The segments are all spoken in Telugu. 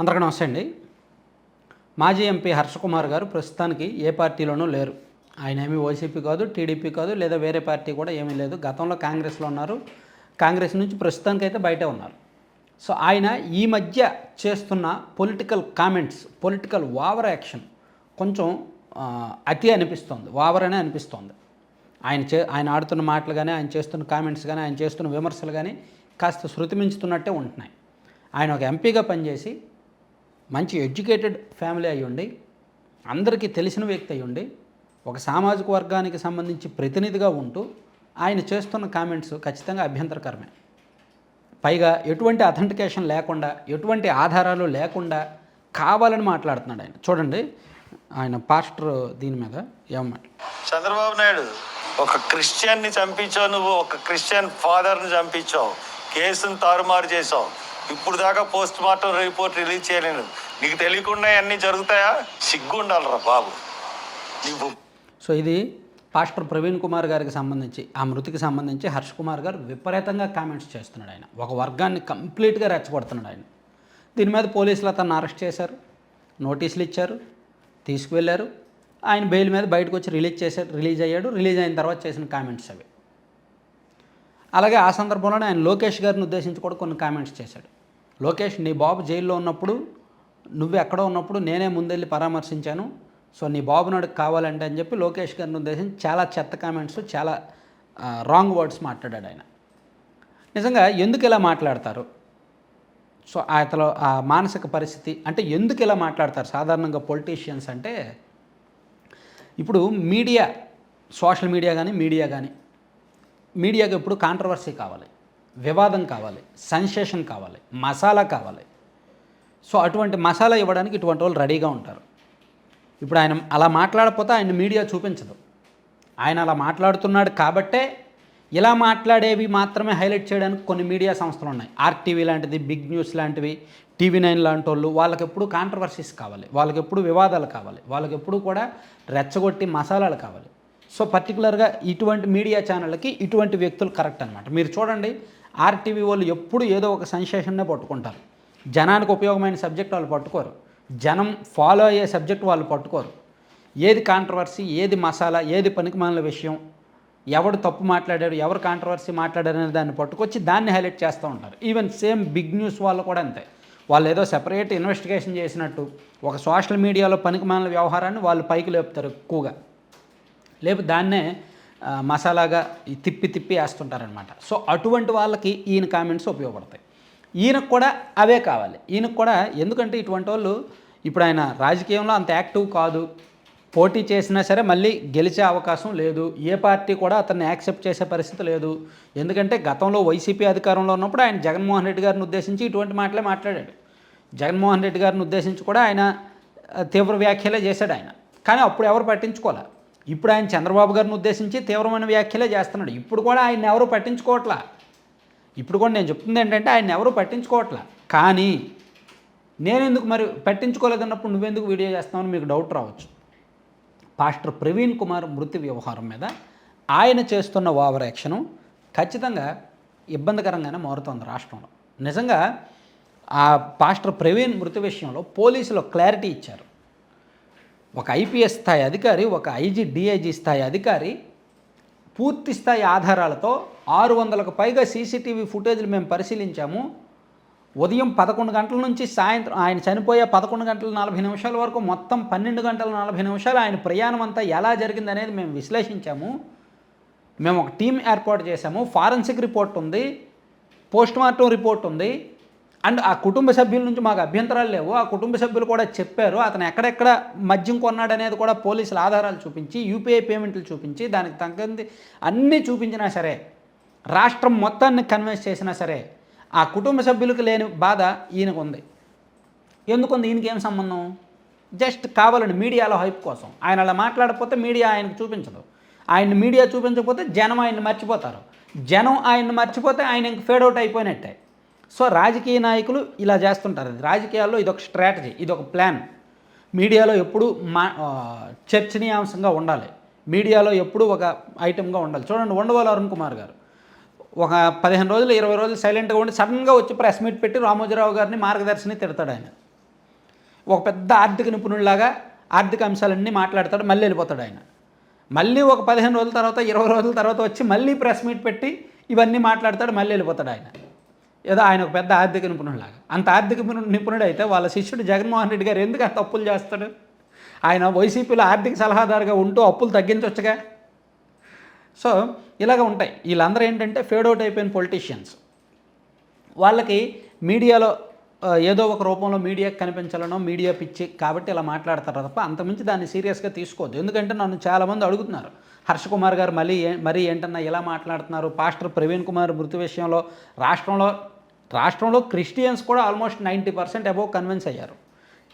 అందరికీ నమస్తే అండి. మాజీ ఎంపీ హర్షకుమార్ గారు ప్రస్తుతానికి ఏ పార్టీలోనూ లేరు. ఆయన ఏమీ వైసీపీ కాదు టీడీపీ కాదు లేదా వేరే పార్టీ కూడా ఏమీ లేదు. గతంలో కాంగ్రెస్లో ఉన్నారు. కాంగ్రెస్ నుంచి ప్రస్తుతానికి అయితే బయటే ఉన్నారు. సో ఆయన ఈ మధ్య చేస్తున్న political comments political over action కొంచెం అతి అనిపిస్తుంది. ఓవర్ అనే అనిపిస్తుంది. ఆయన చే ఆయన ఆడుతున్న మాటలు కానీ ఆయన చేస్తున్న కామెంట్స్ కానీ ఆయన చేస్తున్న విమర్శలు కానీ కాస్త శృతి మించుతున్నట్టే ఉంటున్నాయి. ఆయన ఒక ఎంపీగా పనిచేసి మంచి ఎడ్యుకేటెడ్ ఫ్యామిలీ అయ్యుండి అందరికీ తెలిసిన వ్యక్తి అయ్యుండి ఒక సామాజిక వర్గానికి సంబంధించి ప్రతినిధిగా ఉంటూ ఆయన చేస్తున్న కామెంట్స్ ఖచ్చితంగా అభ్యంతరకరమే. పైగా ఎటువంటి అథెంటికేషన్ లేకుండా ఎటువంటి ఆధారాలు లేకుండా కావాలని మాట్లాడుతున్నాడు ఆయన. చూడండి ఆయన పాస్టర్ దీని మీద ఏమన్నమాట చంద్రబాబు నాయుడు ఒక క్రిస్టియన్ని చంపించావు నువ్వు ఒక క్రిస్టియన్ ఫాదర్ని చంపించావు కేసును తారుమారు చేసావు ఇప్పుడు దాకా పోస్ట్ మార్టం రిపోర్ట్ రిలీజ్ చేయలేదు. నీకు తెలియకుండా అన్నీ జరుగుతాయా? సిగ్గు ఉండాలరా బాబు. నువ్వు. సో ఇది పాస్టర్ ప్రవీణ్ కుమార్ గారికి సంబంధించి ఆ మృతికి సంబంధించి హర్ష్ కుమార్ గారు విపరీతంగా కామెంట్స్ చేస్తున్నాడు ఆయన. ఒక వర్గాన్ని కంప్లీట్గా రెచ్చగొడుతున్నాడు ఆయన. దీని మీద పోలీసులు అతన్ని అరెస్ట్ చేశారు నోటీసులు ఇచ్చారు తీసుకువెళ్ళారు. ఆయన బెయిల్ మీద బయటకు వచ్చి రిలీజ్ చేశారు రిలీజ్ అయ్యాడు. రిలీజ్ అయిన తర్వాత చేసిన కామెంట్స్ అవి. అలాగే ఆ సందర్భంలోనే ఆయన లోకేష్ గారిని ఉద్దేశించి కూడా కొన్ని కామెంట్స్ చేశాడు. లోకేష్ నీ బాబు జైల్లో ఉన్నప్పుడు నువ్వు ఎక్కడో ఉన్నప్పుడు నేనే ముందెళ్ళి పరామర్శించాను. సో నీ బాబు నాడు కావాలంటే అని చెప్పి లోకేష్ గారిని ఉద్దేశించి చాలా చెత్త కామెంట్స్ చాలా రాంగ్ వర్డ్స్ మాట్లాడాడు ఆయన. నిజంగా ఎందుకు ఇలా మాట్లాడతారు? సో అతలో ఆ మానసిక పరిస్థితి అంటే ఎందుకు ఇలా మాట్లాడతారు? సాధారణంగా పొలిటీషియన్స్ అంటే ఇప్పుడు మీడియా సోషల్ మీడియా కానీ మీడియా కానీ మీడియాకి ఎప్పుడు కాంట్రవర్సీ కావాలి. వివాదం కావాలి. సెన్సేషన్ కావాలి. మసాలా కావాలి. సో అటువంటి మసాలా ఇవ్వడానికి ఇటువంటి వాళ్ళు రెడీగా ఉంటారు. ఇప్పుడు ఆయన అలా మాట్లాడకపోతే ఆయన మీడియా చూపించదు. ఆయన అలా మాట్లాడుతున్నాడు కాబట్టే ఇలా మాట్లాడేవి మాత్రమే హైలైట్ చేయడానికి కొన్ని మీడియా సంస్థలు ఉన్నాయి. ఆర్టీవీ లాంటిది బిగ్ న్యూస్ లాంటివి టీవీ నైన్ లాంటి వాళ్ళు వాళ్ళకి ఎప్పుడు కాంట్రవర్సీస్ కావాలి. వాళ్ళకి ఎప్పుడు వివాదాలు కావాలి. వాళ్ళకి ఎప్పుడు కూడా రెచ్చగొట్టి మసాలాలు కావాలి. సో పర్టికులర్గా ఇటువంటి మీడియా ఛానళ్ళకి ఇటువంటి వ్యక్తులు కరెక్ట్ అనమాట మీరు చూడండి ఆర్టీవీ వాళ్ళు ఎప్పుడు ఏదో ఒక సెన్సేషన్నే పట్టుకుంటారు. జనానికి ఉపయోగమైన సబ్జెక్ట్ వాళ్ళు పట్టుకోరు. జనం ఫాలో అయ్యే సబ్జెక్ట్ వాళ్ళు పట్టుకోరు. ఏది కాంట్రవర్సీ ఏది మసాలా ఏది పనికిమాలిన విషయం ఎవడు తప్పు మాట్లాడారు ఎవరు కాంట్రవర్సీ మాట్లాడారు అనే దాన్ని పట్టుకొచ్చి దాన్ని హైలైట్ చేస్తూ ఉంటారు. ఈవెన్ సేమ్ బిగ్ న్యూస్ వాళ్ళు కూడా అంతే. వాళ్ళు ఏదో సెపరేట్ ఇన్వెస్టిగేషన్ చేసినట్టు ఒక సోషల్ మీడియాలో పనికిమాలిన వ్యవహారాన్ని వాళ్ళు పైకి లేపుతారు ఎక్కువగా. లేపు దాన్నే మసాలాగా తిప్పి తిప్పి వేస్తుంటారనమాట సో అటువంటి వాళ్ళకి ఈయన కామెంట్స్ ఉపయోగపడతాయి. ఈయనకు కూడా అవే కావాలి. ఈయనకు కూడా ఎందుకంటే ఇటువంటి వాళ్ళు ఇప్పుడు ఆయన రాజకీయంలో అంత యాక్టివ్ కాదు. పోటీ చేసినా సరే మళ్ళీ గెలిచే అవకాశం లేదు. ఏ పార్టీ కూడా అతన్ని యాక్సెప్ట్ చేసే పరిస్థితి లేదు. ఎందుకంటే గతంలో వైసీపీ అధికారంలో ఉన్నప్పుడు ఆయన జగన్మోహన్ రెడ్డి గారిని ఉద్దేశించి ఇటువంటి మాటలే మాట్లాడాడు. జగన్మోహన్ రెడ్డి గారిని ఉద్దేశించి కూడా ఆయన తీవ్ర వ్యాఖ్యలే చేశాడు ఆయన. కానీ అప్పుడు ఎవరు పట్టించుకోలే. ఇప్పుడు ఆయన చంద్రబాబు గారిని ఉద్దేశించి తీవ్రమైన వ్యాఖ్యలే చేస్తున్నాడు. ఇప్పుడు కూడా ఆయన ఎవరు పట్టించుకోవట్లా? ఇప్పుడు కూడా నేను చెప్తుంది ఏంటంటే ఆయన ఎవరు పట్టించుకోవట్లా. కానీ నేను ఎందుకు మరి పట్టించుకోలేదన్నప్పుడు నువ్వెందుకు వీడియో చేస్తావని మీకు డౌట్ రావచ్చు. పాస్టర్ ప్రవీణ్ కుమార్ మృతి వ్యవహారం మీద ఆయన చేస్తున్న ఓవర్ యాక్షను ఖచ్చితంగా ఇబ్బందికరంగానే మారుతోంది రాష్ట్రంలో. నిజంగా ఆ పాస్టర్ ప్రవీణ్ మృతి విషయంలో పోలీసులు క్లారిటీ ఇచ్చారు. ఒక ఐపీఎస్ స్థాయి అధికారి ఒక ఐజీ డిఐజీ స్థాయి అధికారి పూర్తి స్థాయి ఆధారాలతో ఆరు వందలకు పైగా సీసీటీవీ ఫుటేజ్లు మేము పరిశీలించాము. ఉదయం పదకొండు గంటల నుంచి సాయంత్రం ఆయన చనిపోయే పదకొండు గంటల నలభై నిమిషాల వరకు మొత్తం పన్నెండు గంటల నలభై నిమిషాలు ఆయన ప్రయాణం అంతా ఎలా జరిగిందనేది మేము విశ్లేషించాము. మేము ఒక టీం ఏర్పాటు చేశాము. ఫారెన్సిక్ రిపోర్ట్ ఉంది. పోస్ట్ మార్టం రిపోర్ట్ ఉంది. అండ్ ఆ కుటుంబ సభ్యుల నుంచి మాకు అభ్యంతరాలు లేవు. ఆ కుటుంబ సభ్యులు కూడా చెప్పారు అతను ఎక్కడెక్కడ మద్యం కొన్నాడనేది కూడా పోలీసులు ఆధారాలు చూపించి యూపీఐ పేమెంట్లు చూపించి దానికి తగ్గంది అన్నీ చూపించినా సరే రాష్ట్రం మొత్తాన్ని కన్విన్స్ చేసినా సరే ఆ కుటుంబ సభ్యులకు లేని బాధ ఈయనకు ఉంది ఎందుకుంది? ఈయనకి ఏం సంబంధం? జస్ట్ కావాలండి మీడియాలో హైప్ కోసం. ఆయన అలా మాట్లాడకపోతే మీడియా ఆయనకు చూపించదు. ఆయన మీడియా చూపించకపోతే జనం ఆయన్ని మర్చిపోతారు. జనం ఆయన్ని మర్చిపోతే ఆయన ఇంక ఫేడ్ అవుట్ అయిపోయినట్టే. సో రాజకీయ నాయకులు ఇలా చేస్తుంటారు. రాజకీయాల్లో ఇదొక స్ట్రాటజీ ఇదొక ప్లాన్. మీడియాలో ఎప్పుడు మా చర్చనీయాంశంగా ఉండాలి. మీడియాలో ఎప్పుడు ఒక ఐటెంగా ఉండాలి. చూడండి ఉండవాలి అరుణ్ కుమార్ గారు. ఒక పదిహేను రోజులు ఇరవై రోజులు సైలెంట్గా ఉండి సడన్గా వచ్చి ప్రెస్ మీట్ పెట్టి రామోజీరావు గారిని మార్గదర్శిని తిడతాడు ఆయన. ఒక పెద్ద ఆర్థిక నిపుణుల్లాగా ఆర్థిక అంశాలన్నీ మాట్లాడతాడు మళ్ళీ వెళ్ళిపోతాడు ఆయన. మళ్ళీ ఒక పదిహేను రోజుల తర్వాత ఇరవై రోజుల తర్వాత వచ్చి మళ్ళీ ప్రెస్ మీట్ పెట్టి ఇవన్నీ మాట్లాడతాడు మళ్ళీ వెళ్ళిపోతాడు ఆయన. ఏదో ఆయన ఒక పెద్ద ఆర్థిక నిపుణుడిలాగా. అంత ఆర్థిక నిపుణుడు నిపుణుడు అయితే వాళ్ళ శిష్యుడు జగన్మోహన్ రెడ్డి గారు ఎందుకు అంత అప్పులు చేస్తాడు? ఆయన వైసీపీలో ఆర్థిక సలహాదారుగా ఉంటూ అప్పులు తగ్గించవచ్చుగా సో ఇలాగ ఉంటాయి. వీళ్ళందరూ ఏంటంటే ఫేడౌట్ అయిపోయిన పొలిటీషియన్స్ వాళ్ళకి మీడియాలో ఏదో ఒక రూపంలో మీడియాకి కనిపించాలనో మీడియా పిచ్చి కాబట్టి ఇలా మాట్లాడతారు తప్ప అంతమించి దాన్ని సీరియస్గా తీసుకోవద్దు. ఎందుకంటే నన్ను చాలామంది అడుగుతున్నారు. హర్ష కుమార్ గారు మళ్ళీ మరీ ఏంటన్నా ఇలా మాట్లాడుతున్నారు? పాస్టర్ ప్రవీణ్ కుమార్ మృతి విషయంలో రాష్ట్రంలో రాష్ట్రంలో క్రిస్టియన్స్ కూడా almost ninety percent above convince అయ్యారు.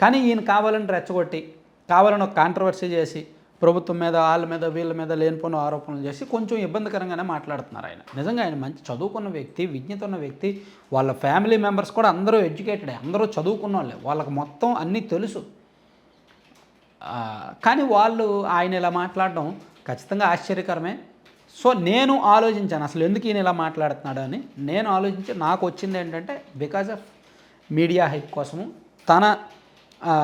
కానీ ఈయన కావాలని రెచ్చగొట్టి కావాలని ఒక కాంట్రవర్సీ చేసి ప్రభుత్వం మీద వాళ్ళ మీద వీళ్ళ మీద లేనిపోయిన ఆరోపణలు చేసి కొంచెం ఇబ్బందికరంగానే మాట్లాడుతున్నారు ఆయన. నిజంగా ఆయన మంచి చదువుకున్న వ్యక్తి విజ్ఞత ఉన్న వ్యక్తి వాళ్ళ ఫ్యామిలీ మెంబర్స్ కూడా అందరూ ఎడ్యుకేటెడ్ అందరూ చదువుకున్న వాళ్ళే. వాళ్ళకి మొత్తం అన్నీ తెలుసు. కానీ వాళ్ళు ఆయన ఇలా మాట్లాడడం ఖచ్చితంగా ఆశ్చర్యకరమే. సో నేను ఆలోచించాను అసలు ఎందుకు ఈయన ఇలా మాట్లాడుతున్నాడు అని. నేను ఆలోచించి నాకు వచ్చింది ఏంటంటే బికాజ్ ఆఫ్ మీడియా హైప్ కోసము తన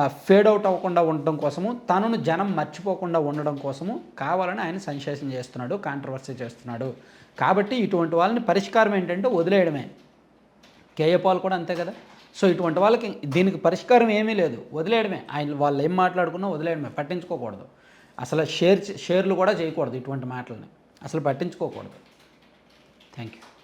ఫేడ్ అవుట్ అవ్వకుండా ఉండడం కోసము తనను జనం మర్చిపోకుండా ఉండడం కోసము కావాలని ఆయన సెన్సేషన్ చేస్తున్నాడు కాంట్రవర్సీ చేస్తున్నాడు. కాబట్టి ఇటువంటి వాళ్ళని పరిష్కారం ఏంటంటే వదిలేయడమే. కేఏ పాల్ కూడా అంతే కదా. సో ఇటువంటి వాళ్ళకి దీనికి పరిష్కారం ఏమీ లేదు వదిలేయడమే. ఆయన వాళ్ళు ఏం మాట్లాడుకున్నా వదిలేయడమే పట్టించుకోకూడదు. అసలు షేర్ షేర్లు కూడా చేయకూడదు ఇటువంటి మాటలని. అసలు పట్టించుకోకూడదు. Thank you